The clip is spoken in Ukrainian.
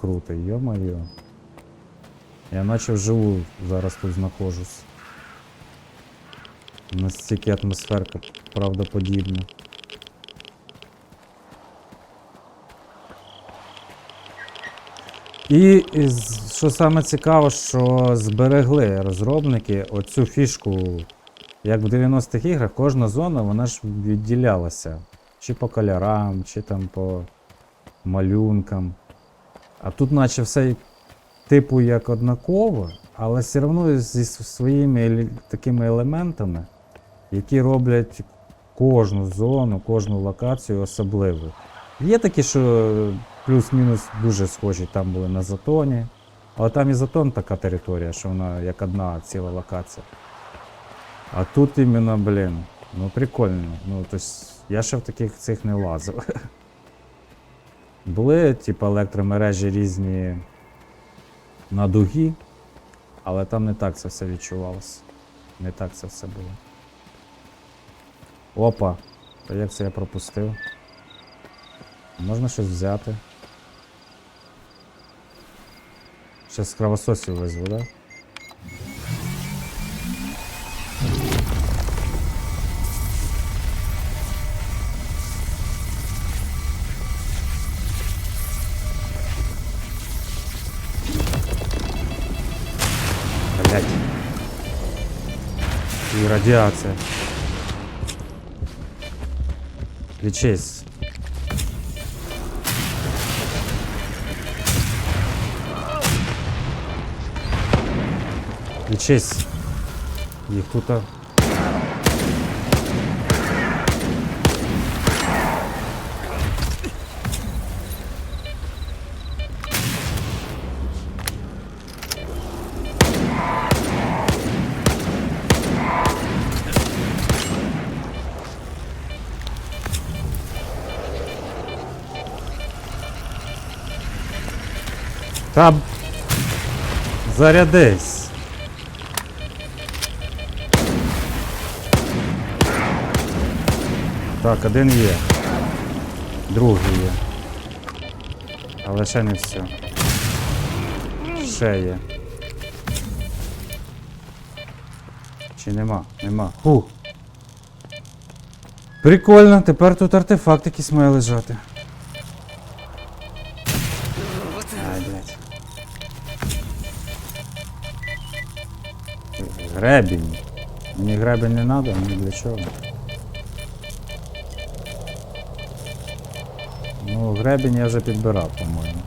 Круто, йо-моє. Я наче вживу зараз тут знаходжусь. Настільки атмосферка правдоподібна. І що саме цікаво, що зберегли розробники оцю фішку, як в 90-х іграх, кожна зона вона ж відділялася. Чи по кольорам, чи там по малюнкам. А тут наче все типу як однаково, але все одно зі своїми такими елементами, які роблять кожну зону, кожну локацію особливою. Є такі, що плюс-мінус дуже схожі там були на Затоні. Але там і Затон така територія, що вона як одна ціла локація. А тут іменно, блін, ну прикольно. Ну, тобто, я ще в таких цих не лазив. Були, типу, електромережі різні на дугі, але там не так це все відчувалося. Не так це все було. Опа! То як це я пропустив? Можна щось взяти. Щас кровососів визву, да? Блять. И радиация. Лечись. Лечись. Їх Та зарядись. Так, один є. Другий є. Але ще не все. Ще є. Чи нема? Нема. Фух. Прикольно, тепер тут артефакт якийсь має лежати. Ай, блядь. Гребінь. Мені гребень не треба, ні для чого. Ну, гребінь я вже підбирав, по-моєму.